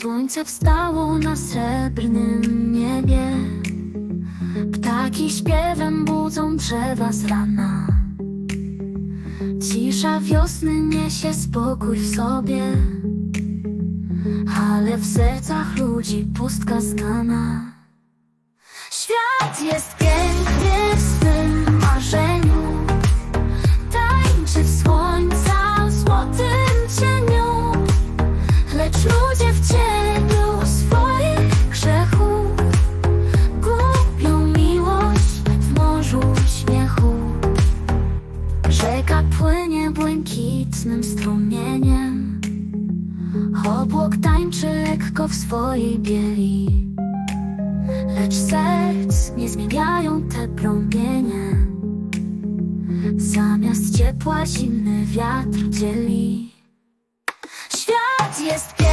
Słońce wstało na srebrnym niebie. Ptaki śpiewem budzą drzewa z rana. Cisza wiosny niesie spokój w sobie Ale w sercach ludzi pustka znana Świat jest piękny Płynie błękitnym strumieniem. Obłok tańczy lekko w swojej bieli Lecz serc nie zmieniają te promienie. Zamiast ciepła zimny wiatr dzieli. Świat jest piękny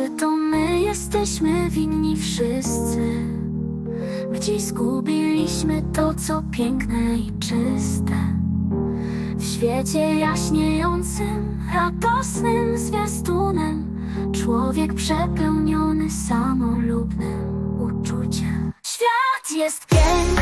Czy to my jesteśmy winni wszyscy? Gdzieś zgubiliśmy to, co piękne i czyste. W świecie jaśniejącym, radosnym zwiastunem Człowiek przepełniony samolubnym uczuciem. Świat jest piękny